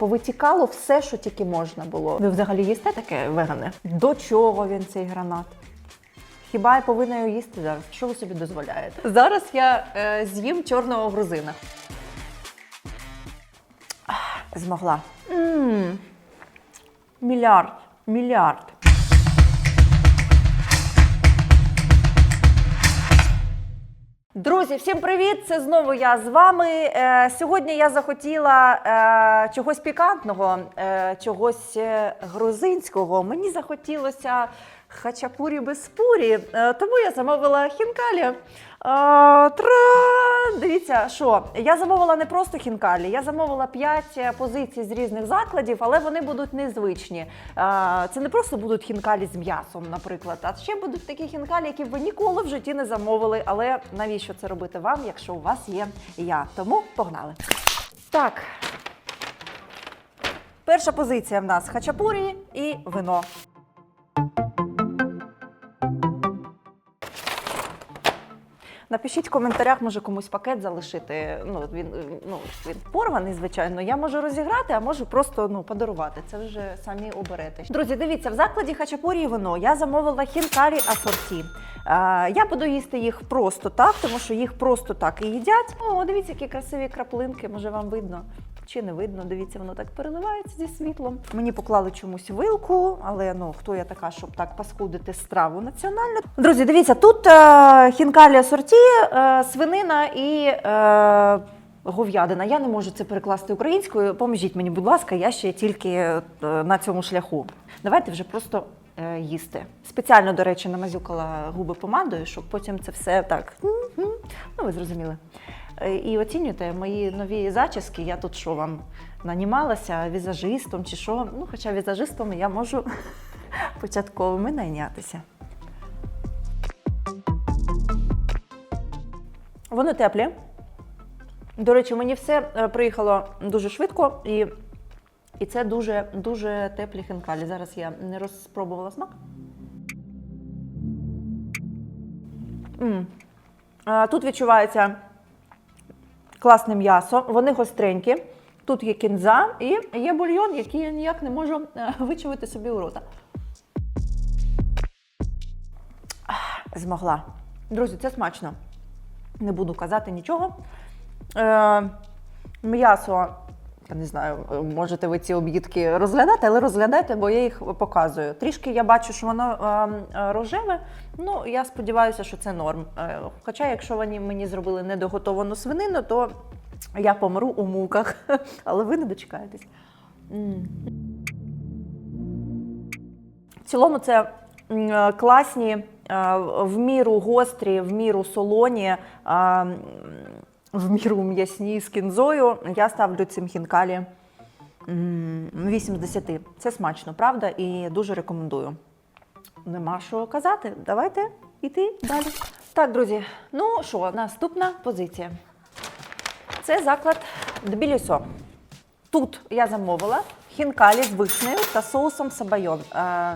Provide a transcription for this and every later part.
Повитікало все, що тільки можна було. Ви взагалі їсте таке вегане? До чого він цей гранат? Хіба я повинна його їсти зараз? Що ви собі дозволяєте? Зараз я е, з'їм чорного грузина. Ах, Змогла. м Мільярд. Мільярд. Друзі, всім привіт! Це знову я з вами. Е, сьогодні я захотіла е, чогось пікантного, е, чогось е, грузинського. Мені захотілося хачапурі без пурі, е, тому я замовила хінкалі. Е, тра! Дивіться, що я замовила не просто хінкалі, я замовила 5 позицій з різних закладів, але вони будуть незвичні. Е, Це не просто будуть хінкалі з м'ясом, наприклад, а ще будуть такі хінкалі, які ви ніколи в житті не замовили. Але навіщо це робити вам, якщо у вас є я? Тому погнали. Так. Перша позиція в нас хачапурі і вино. Напишіть в коментарях, може комусь пакет залишити. Ну він е, ну він порваний, звичайно. Я можу розіграти, а можу просто ну подарувати. Це вже самі оберете. Друзі, дивіться, в закладі хачапурі і вино я замовила хінкарі асорті. Я буду їсти їх просто так, тому що їх просто так і їдять. О, дивіться, які красиві краплинки. Може вам видно. Чи не видно, дивіться, воно так переливається зі світлом. Мені поклали чомусь вилку, але ну хто я така, щоб так паскудити страву національну. Друзі, дивіться, тут е, хінкалі асорті, е, свинина і е, говядина. Я не можу це перекласти українською. Поможіть мені, будь ласка, я ще тільки е, на цьому шляху. Давайте вже просто е, їсти. Спеціально, до речі, намазюкала губи помадою, щоб потім це все так. Ну, ви зрозуміли. І оцінюйте мої нові зачіски. Я тут що вам нанімалася візажистом чи що. Ну, хоча візажистом я можу початковими найнятися. Вони теплі. До речі, мені все е, приїхало дуже швидко і, і це дуже, дуже теплі хінкалі. Зараз я не розпробувала смак. М. А, Тут відчувається класне м'ясо, вони гостренькі. Тут є кінза і є бульйон, який я ніяк не можу е, вичавити собі у рота. Змогла. Друзі, це смачно. Не буду казати нічого. Е, м'ясо, я не знаю, можете ви ці об'їдки розглядати, але розглядайте, бо я їх показую. Трішки я бачу, що воно е, е, рожеве. Ну, я сподіваюся, що це норм. Е, хоча, якщо вони мені зробили недоготовану свинину, то я помру у муках. Але ви не дочекаєтесь. В цілому це е, класні, е, в міру гострі, в міру солоні, е, в міру м'ясні з кінзою. Я ставлю цим хінкалі м, 8 з 10. Це смачно, правда? І дуже рекомендую. Нема що казати. Давайте йти далі. Так, друзі, ну що, наступна позиція. Це заклад Тбілісо. Тут я замовила хінкалі з вишнею та соусом сабайон. Е,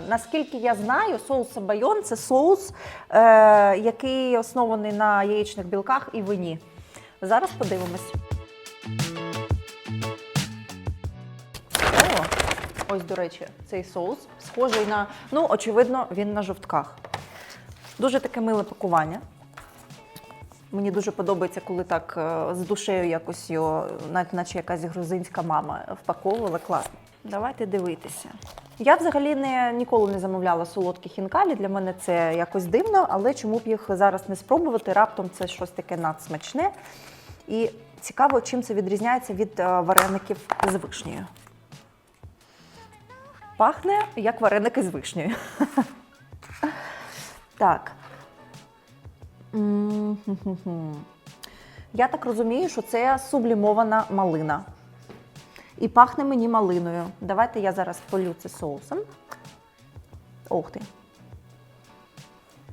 наскільки я знаю, соус сабайон це соус, е, який оснований на яєчних білках і вині. Зараз подивимось. О, ось, до речі, цей соус схожий на, ну, очевидно, він на жовтках. Дуже таке миле пакування. Мені дуже подобається, коли так е, з душею якось його, навіть наче якась грузинська мама впаковувала. Класно. Давайте дивитися. Я взагалі не, ніколи не замовляла солодкі хінкалі. Для мене це якось дивно, але чому б їх зараз не спробувати? Раптом це щось таке надсмачне. І цікаво, чим це відрізняється від е, вареників з вишнею. Пахне як вареники з вишнею. Так. Я так розумію, що це сублімована малина. І пахне мені малиною. Давайте я зараз полю це соусом. Ох ти.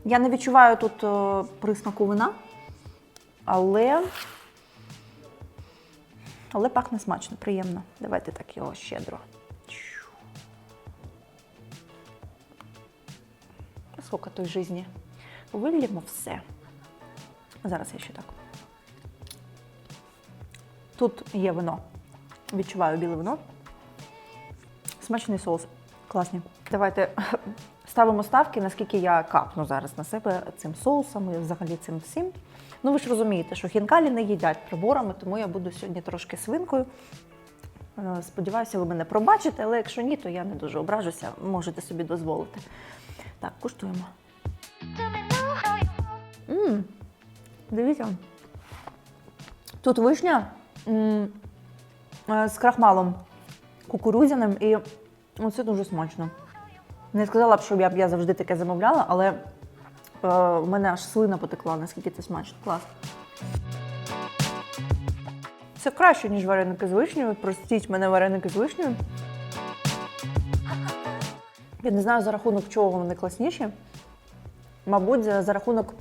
Я не відчуваю тут е, присмаку вина, але, але пахне смачно, приємно. Давайте так його щедро. Сколько той житті. Вилємо все. Зараз я ще так. Тут є вино. Відчуваю біле вино. Смачний соус. Класний. Давайте ставимо ставки, наскільки я капну зараз на себе цим соусом і взагалі цим всім. Ну ви ж розумієте, що хінкалі не їдять приборами, тому я буду сьогодні трошки свинкою. Е, Сподіваюся, ви мене пробачите, але якщо ні, то я не дуже ображуся, можете собі дозволити. Так, куштуємо. Мм, дивіться. Тут вишня м, е, з крахмалом кукурудзяним і це дуже смачно. Не сказала б, що я б я завжди таке замовляла, але в мене аж слина потекла, наскільки це смачно. Клас. Це краще, ніж вареники з вишнею. Простіть мене вареники з вишнею. Я не знаю, за рахунок чого вони класніші. Мабуть, за, за рахунок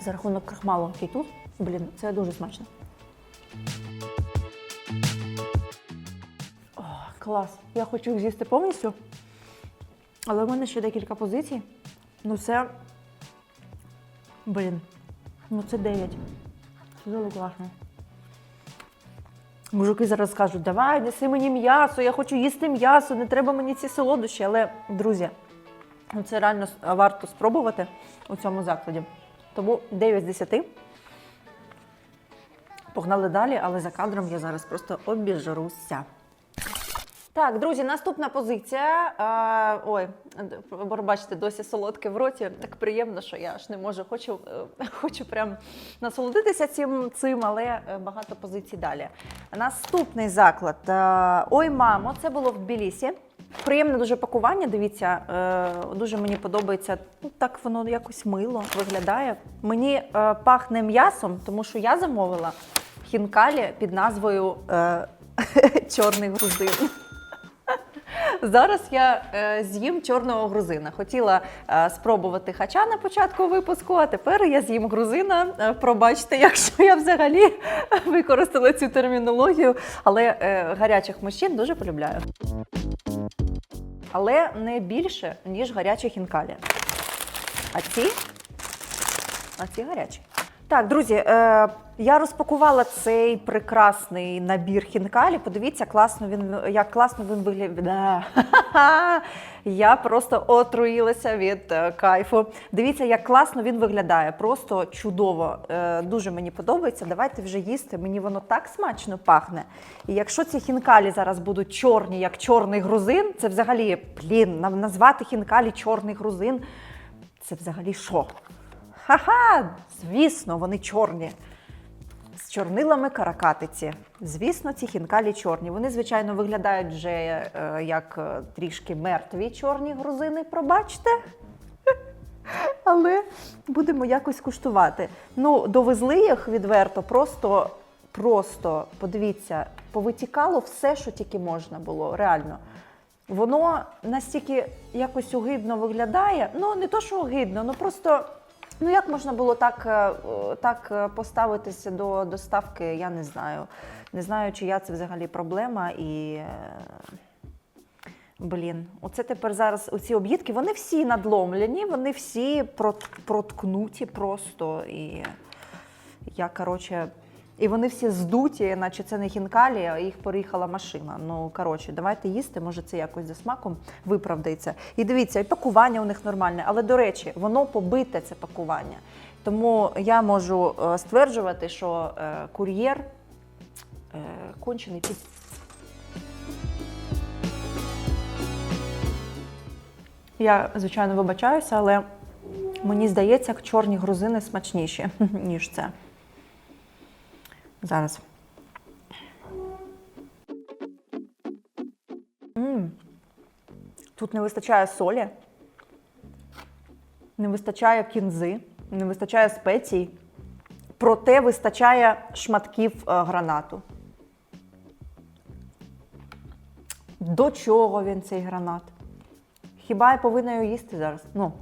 за рахунок крахмалу, який тут. Блін, це дуже смачно. О, клас. Я хочу їх з'їсти повністю. Але в мене ще декілька позицій. Ну це. Блін. Ну це 9. Це дуже класно. Мужики зараз скажуть, давай, неси мені м'ясо, я хочу їсти м'ясо, не треба мені ці солодощі. Але, друзі, ну це реально варто спробувати у цьому закладі. Тому 9 з 10. Погнали далі, але за кадром я зараз просто обіжруся. Так, друзі, наступна позиція. А, ой, бачите, досі солодке в роті. Так приємно, що я аж не можу. Хочу, е, хочу прям насолодитися цим, цим, але е, багато позицій далі. Наступний заклад. е, Ой, мамо, це було в Тбілісі. Приємне дуже пакування. Дивіться, дуже мені подобається. Ну, так воно якось мило виглядає. Мені пахне м'ясом, тому що я замовила хінкалі під назвою Чорний грузин. Зараз я е, з'їм чорного грузина. Хотіла е, спробувати хача на початку випуску, а тепер я з'їм грузина. Е, пробачте, якщо я взагалі використала цю термінологію, але е, гарячих мужчин дуже полюбляю. Але не більше, ніж гарячі хінкалі. А ці? А ці гарячі. Так, друзі, е, я розпакувала цей прекрасний набір хінкалі. Подивіться, класно він, як класно він виглядає. Я просто отруїлася від е, кайфу. Дивіться, як класно він виглядає. Просто чудово. Е, дуже мені подобається. Давайте вже їсти. Мені воно так смачно пахне. І якщо ці хінкалі зараз будуть чорні, як чорний грузин, це взагалі, блін, назвати хінкалі чорний грузин. Це взагалі що? Ха-ха! Звісно, вони чорні. З чорнилами каракатиці. Звісно, ці хінкалі чорні. Вони, звичайно, виглядають вже е, як е, трішки мертві чорні грузини, пробачте. Але будемо якось куштувати. Ну, довезли їх відверто, просто, просто подивіться, повитікало все, що тільки можна було, реально. Воно настільки якось огидно виглядає. Ну, не то, що огидно, ну просто. Ну, як можна було так, е, так е, поставитися до доставки, я не знаю. Не знаю, чия це взагалі проблема. І е, блін, оце тепер зараз оці об'їдки, вони всі надломлені, вони всі проткнуті просто. І я, коротше, і вони всі здуті, наче це не хінкалі, а їх переїхала машина. Ну, коротше, давайте їсти, може це якось за смаком виправдається. І дивіться, і пакування у них нормальне, але до речі, воно побите це пакування. Тому я можу е, стверджувати, що е, кур'єр е, кончений під. Я, звичайно, вибачаюся, але мені здається, чорні грузини смачніші, ніж це. Зараз. м Тут не вистачає солі, не вистачає кінзи, не вистачає спецій, проте вистачає шматків е, гранату. До чого він цей гранат? Хіба я повинна його їсти зараз? Ну,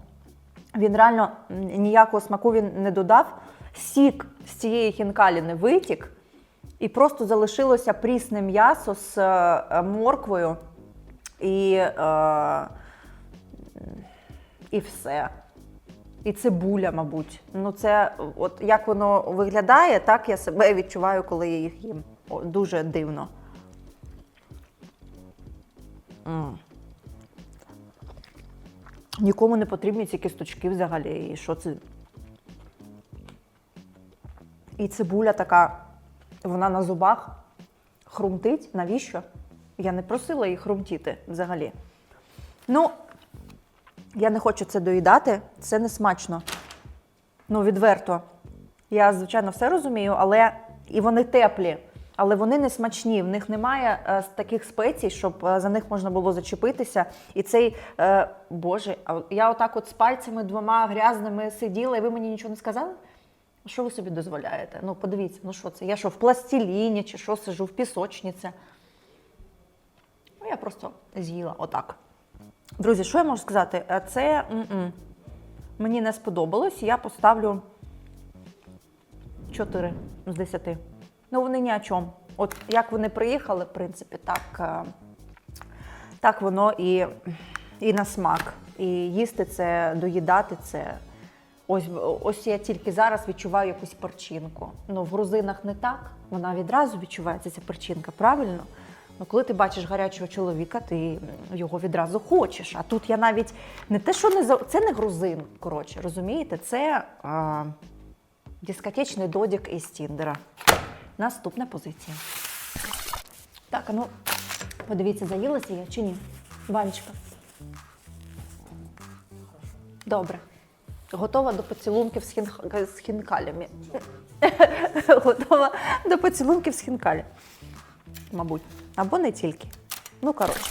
він реально ніякого смаку він не додав. Сік з цієї хінкалі не витік, і просто залишилося прісне м'ясо з е, морквою і, е, і все. І цибуля, мабуть. Ну, це от як воно виглядає, так я себе відчуваю, коли я їх їм. О, дуже дивно. М. Нікому не потрібні ці кісточки взагалі. І що це? І цибуля така, вона на зубах хрумтить. Навіщо? Я не просила її хрумтіти взагалі. Ну, я не хочу це доїдати, це не смачно. Ну, відверто. Я, звичайно, все розумію, але і вони теплі, але вони не смачні. В них немає е, таких спецій, щоб е, за них можна було зачепитися. І цей, е, боже, я отак от з пальцями двома грязними сиділа, і ви мені нічого не сказали? Що ви собі дозволяєте? Ну, подивіться, ну що це? Я що, в пластиліні чи що сижу, в пісочниці? Ну, я просто з'їла отак. Друзі, що я можу сказати? Е, Це м-м, мені не сподобалось. Я поставлю 4 з 10. Ну, вони ні о чому. От як вони приїхали, в принципі, так, е, так воно і, і на смак. І їсти це, доїдати це. Ось, ось я тільки зараз відчуваю якусь перчинку. Ну, в грузинах не так. Вона відразу відчувається, ця перчинка, правильно? Ну, коли ти бачиш гарячого чоловіка, ти його відразу хочеш. А тут я навіть не те, що не це не грузин, коротше, розумієте? Це а, дискотечний додік із Тіндера. Наступна позиція. Так, а ну подивіться, заїлася я чи ні? Ванечка. Добре. Готова до поцілунків з, хін... з хінкалями. Готова до поцілунків з хінкалями. Мабуть. Або не тільки. Ну, коротше.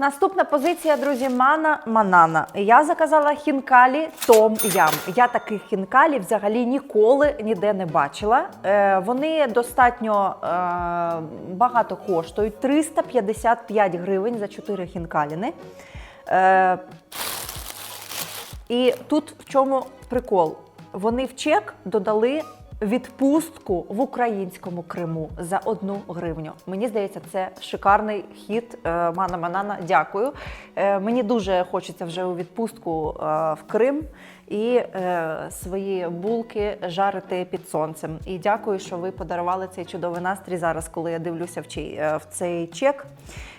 Наступна позиція, друзі, мана манана. Я заказала хінкалі Том Ям. Я таких хінкалі взагалі ніколи ніде не бачила. Е, вони достатньо е, багато коштують 355 гривень за 4 хінкаліни. Е, і тут в чому прикол? Вони в чек додали відпустку в українському Криму за одну гривню. Мені здається, це шикарний хід. Е, Мана Манана. Дякую. Е, Мені дуже хочеться вже у відпустку е, в Крим і свої булки жарити під сонцем. І дякую, що ви подарували цей чудовий настрій зараз, коли я дивлюся в цей чек.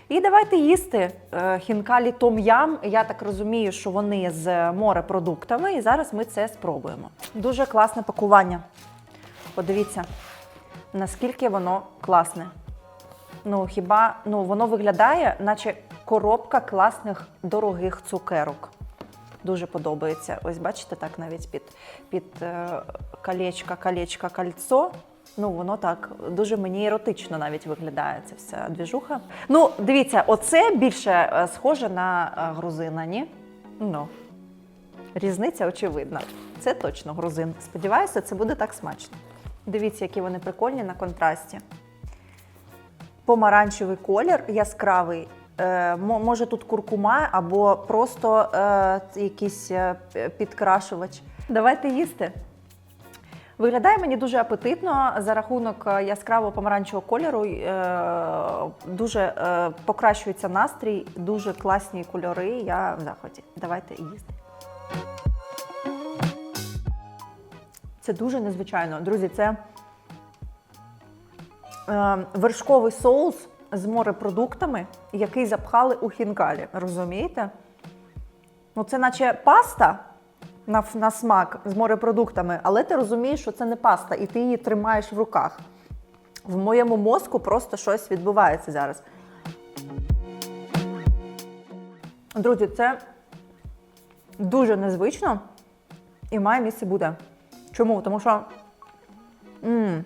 І давайте їсти Е, хінкалі том-ям. Я так розумію, що вони з морепродуктами, і зараз ми це спробуємо. Дуже класне пакування. Подивіться, наскільки воно класне. Ну, хіба ну, воно виглядає, наче коробка класних дорогих цукерок. Дуже подобається. Ось бачите, так навіть під, під е, колечко, колечко, кольцо. Ну, воно так дуже мені еротично навіть виглядає ця вся двіжуха. Ну, дивіться, оце більше е, схоже на е, грузина, ні? Ну, різниця очевидна. Це точно грузин. Сподіваюся, це буде так смачно. Дивіться, які вони прикольні на контрасті. Помаранчевий колір, яскравий. Е, може тут куркума або просто якийсь підкрашувач. Давайте їсти. Виглядає мені дуже апетитно за рахунок е, яскраво помаранчевого кольору. е, Дуже е, покращується настрій, дуже класні кольори. Я в захваті. Давайте їсти. Це дуже незвичайно. Друзі, це вершковий соус з морепродуктами, який запхали у хінкалі. Розумієте? Ну, це наче паста на, на смак з морепродуктами, але ти розумієш, що це не паста, і ти її тримаєш в руках. В моєму мозку просто щось відбувається зараз. Друзі, це дуже незвично і має місце бути. Чому? Тому що м,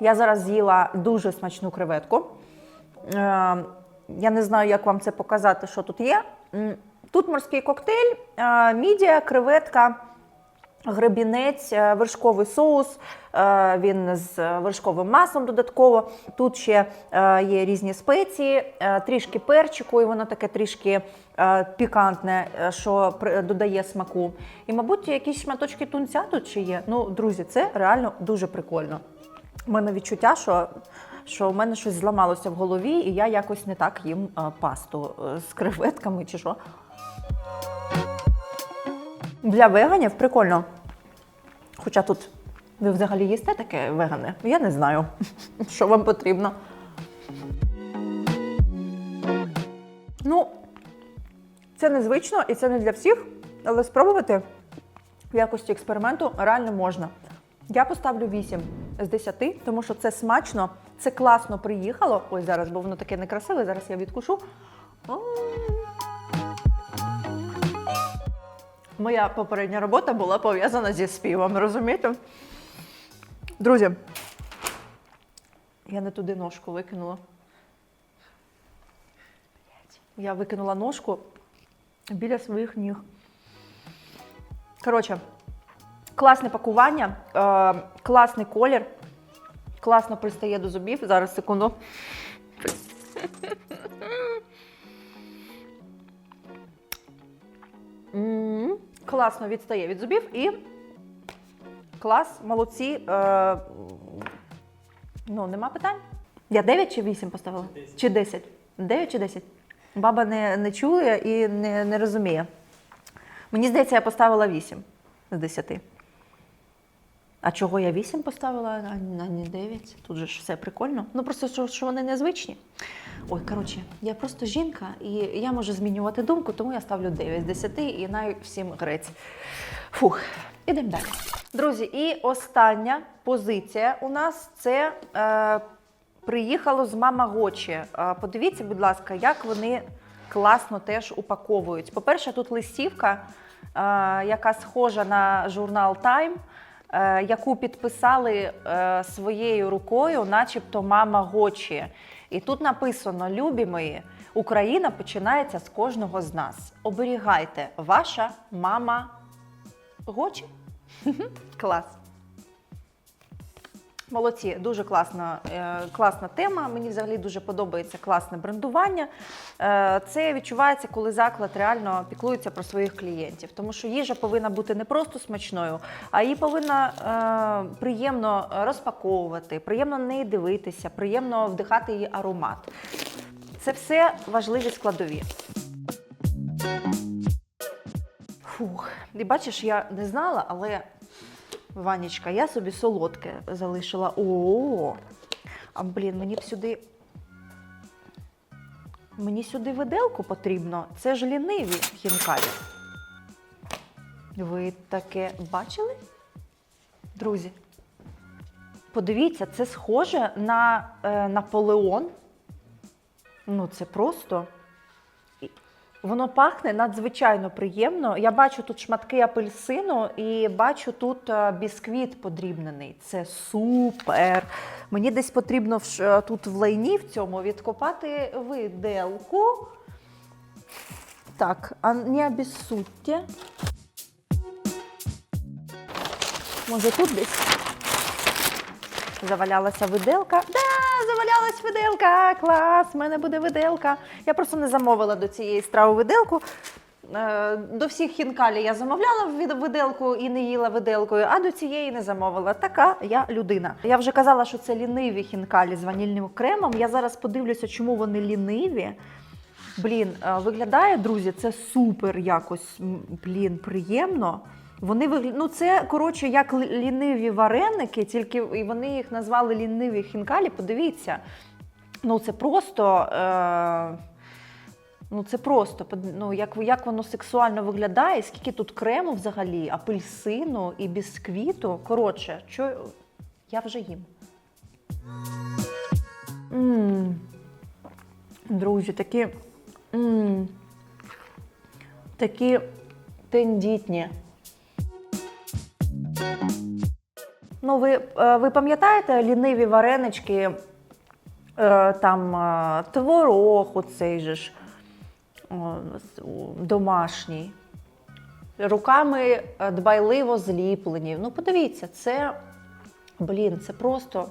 я зараз з'їла дуже смачну креветку. Е, я не знаю, як вам це показати, що тут є. Тут морський коктейль, мідія, креветка, гребінець, е, вершковий соус. е, Він з вершковим маслом додатково. Тут ще е, є різні спеції, трішки перчику, і воно таке трішки пікантне, що додає смаку. І, мабуть, якісь шматочки тунця тут ще є. Ну, друзі, це реально дуже прикольно. У мене відчуття, що, що в мене щось зламалося в голові, і я якось не так їм пасту з креветками чи що. Для веганів прикольно. Хоча тут ви взагалі їсте таке вегане? Я не знаю, що вам потрібно. Ну, це незвично і це не для всіх, але спробувати в якості експерименту реально можна. Я поставлю 8 з 10, тому що це смачно, це класно приїхало. Ось зараз, бо воно таке некрасиве, зараз я відкушу. Моя попередня робота була пов'язана зі співом, розумієте? Друзі, я не туди ножку викинула. Я викинула ножку біля своїх ніг. Коротше, класне пакування, е, класний колір, класно пристає до зубів. Зараз секунду. М, Класно відстає від зубів і клас, молодці. Е, ну, нема питань. Я 9 чи 8 поставила? Чи 10? 9 чи 10? Баба не, не чує і не, не розуміє. Мені здається, я поставила 8 з 10. А чого я 8 поставила, а не 9? Тут же ж все прикольно. Ну просто що, вони незвичні. Ой, коротше, я просто жінка, і я можу змінювати думку, тому я ставлю 9 з 10 і навіть всім грець. Фух, ідемо далі. Друзі, і остання позиція у нас це е, приїхало з мама Гочі. Е, подивіться, будь ласка, як вони класно теж упаковують. По-перше, тут листівка, е, яка схожа на журнал Time, яку підписали е, своєю рукою, начебто мама Гочі. І тут написано: Любі мої, Україна починається з кожного з нас. Оберігайте, ваша мама Гочі. Клас. Молодці, дуже класна, е, класна тема. Мені взагалі дуже подобається класне брендування. Е, це відчувається, коли заклад реально піклується про своїх клієнтів. Тому що їжа повинна бути не просто смачною, а її повинна е, приємно розпаковувати, приємно неї дивитися, приємно вдихати її аромат. Це все важливі складові. Фух, і бачиш, я не знала, але Ванечка, я собі солодке залишила. О, а блін, мені б сюди. Мені сюди виделку потрібно. Це ж ліниві хінкалі. Ви таке бачили? Друзі? Подивіться, це схоже на е, Наполеон. Ну, це просто. Воно пахне надзвичайно приємно. Я бачу тут шматки апельсину і бачу тут е, бісквіт подрібнений. Це супер. Мені десь потрібно в ш- тут в лайні в цьому відкопати виделку. Так, а не обіссудьте. Може тут десь завалялася виделка. Да, завалялась виделка! Клас! в мене буде виделка. Я просто не замовила до цієї страви виделку. Е, До всіх хінкалі я замовляла виделку і не їла виделкою, а до цієї не замовила. Така я людина. Я вже казала, що це ліниві хінкалі з ванільним кремом. Я зараз подивлюся, чому вони ліниві. Блін, е, виглядає, друзі, це супер якось, блін, приємно. Вони вигля... ну це коротше як ліниві вареники, тільки і вони їх назвали ліниві хінкалі. Подивіться. Ну це просто. Е... Ну, це просто ну, як, як воно сексуально виглядає, скільки тут крему взагалі, апельсину і бісквіту. Коротше, що я вже їм. м Друзі, такі. м такі тендітні. Ну, ви, е, ви пам'ятаєте ліниві варенички, е, там е, творог, оцей же ж домашній, руками дбайливо зліплені. Ну, подивіться, це, блін, це просто.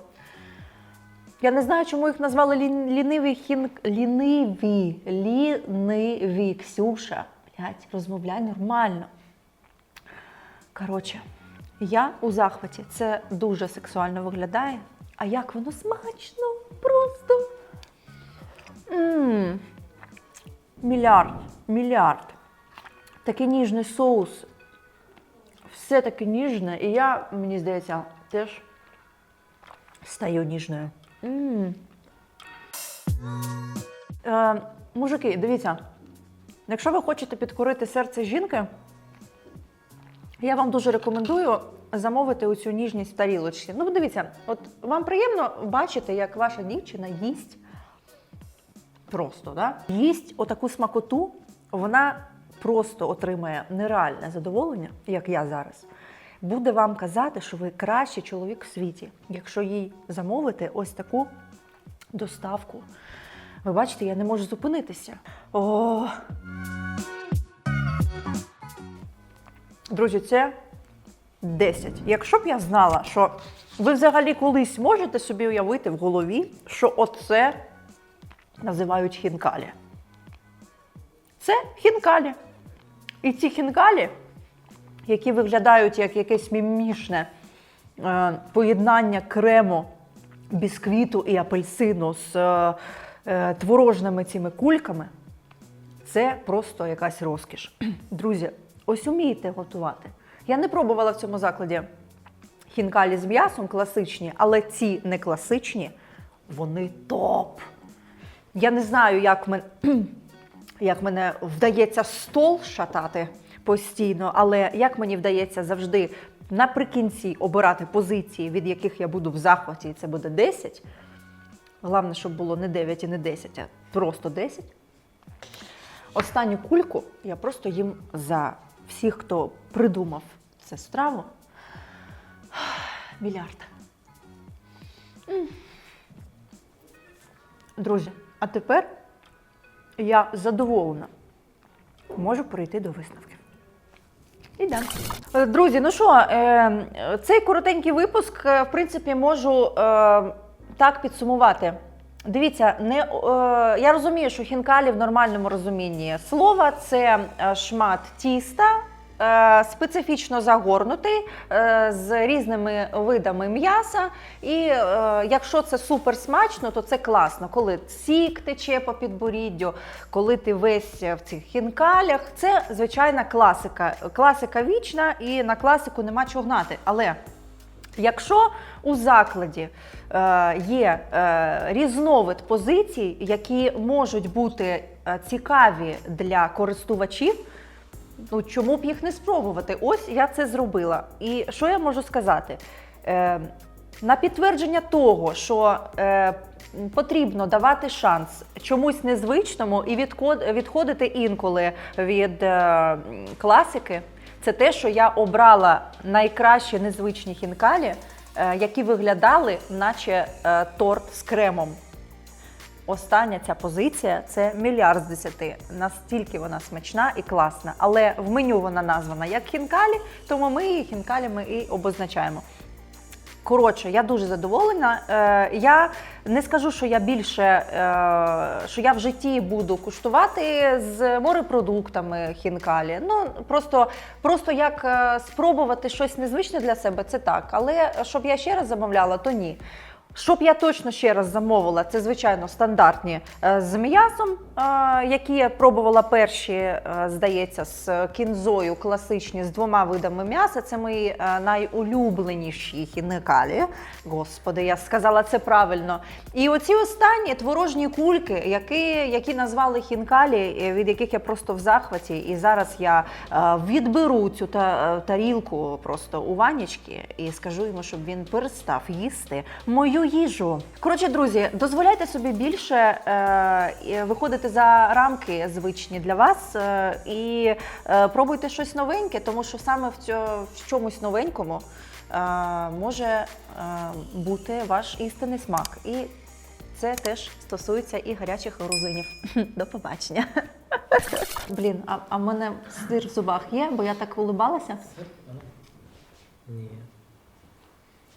Я не знаю, чому їх назвали лін, ліниві хін... ліниві. Ліниві. Ксюша. Блять, розмовляй нормально. Коротше, я у захваті. Це дуже сексуально виглядає. А як воно смачно! Просто. м Мільярд. Мільярд. Такий ніжний соус. Все таке ніжне. І я, мені здається, теж стаю ніжною. М. Е, Мужики, дивіться, якщо ви хочете підкорити серце жінки, я вам дуже рекомендую замовити оцю ніжність в тарілочці. Ну, дивіться, от вам приємно бачити, як ваша дівчина їсть просто, да? їсть отаку смакоту, вона просто отримає нереальне задоволення, як я зараз. Буде вам казати, що ви кращий чоловік в світі, якщо їй замовити ось таку доставку. Ви бачите, я не можу зупинитися. О! Друзі, це 10. Якщо б я знала, що ви взагалі колись можете собі уявити в голові, що оце називають хінкалі. Це хінкалі. І ці хінкалі, які виглядають як якесь мімішне е, поєднання крему, бісквіту і апельсину з е, е, творожними цими кульками, це просто якась розкіш. Друзі, ось умієте готувати. Я не пробувала в цьому закладі хінкалі з м'ясом класичні, але ці не класичні, вони топ. Я не знаю, як, мен... як мене вдається стол шатати постійно, але як мені вдається завжди наприкінці обирати позиції, від яких я буду в захваті, і це буде 10. Головне, щоб було не 9 і не 10, а просто 10. Останню кульку я просто їм за всіх, хто придумав цю страву. Мільярд. Друзі, а тепер я задоволена. Можу перейти до висновків. Ідемо. Е, Друзі, ну що, е, цей коротенький випуск, е, в принципі, можу так підсумувати. Дивіться, не, е, я розумію, що хінкалі в нормальному розумінні слова це е, шмат тіста, е, специфічно загорнутий е, з різними видами м'яса. І якщо це супер смачно, то це класно. Коли сік тече по підборіддю, коли ти весь в цих хінкалях, це звичайна класика. Класика вічна, і на класику нема чого гнати. Але Якщо у закладі е, є е, різновид позицій, які можуть бути е, цікаві для користувачів, ну чому б їх не спробувати? Ось я це зробила. І що я можу сказати? На підтвердження того, що потрібно давати шанс чомусь незвичному і відход- відходити інколи від класики, це те, що я обрала найкращі незвичні хінкалі, е, які виглядали, наче е, торт з кремом. Остання ця позиція це мільярд з десяти. Настільки вона смачна і класна. Але в меню вона названа як хінкалі, тому ми її хінкалями і обозначаємо. Коротше, я дуже задоволена. Е, я не скажу, що я більше, е, що я в житті буду куштувати з морепродуктами хінкалі. Ну просто, просто як е, спробувати щось незвичне для себе, це так. Але щоб я ще раз замовляла, то ні. Щоб я точно ще раз замовила, це звичайно стандартні е, з м'ясом, е, які я пробувала перші, е, здається, з кінзою, класичні з двома видами м'яса. Це мої найулюбленіші хінекалі. Господи, я сказала це правильно. І оці останні творожні кульки, які, які назвали хінкалі, від яких я просто в захваті. І зараз я відберу цю та, тарілку просто у Ванічки і скажу йому, щоб він перестав їсти мою їжу. Коротше, друзі, дозволяйте собі більше е, виходити за рамки звичні для вас е, і е, пробуйте щось новеньке, тому що саме в, цьо, в чомусь новенькому е, може е, бути ваш істинний смак. І це теж стосується і гарячих грузинів. До побачення. Блін, а, а в мене сир в зубах є, бо я так улибалася. Ні.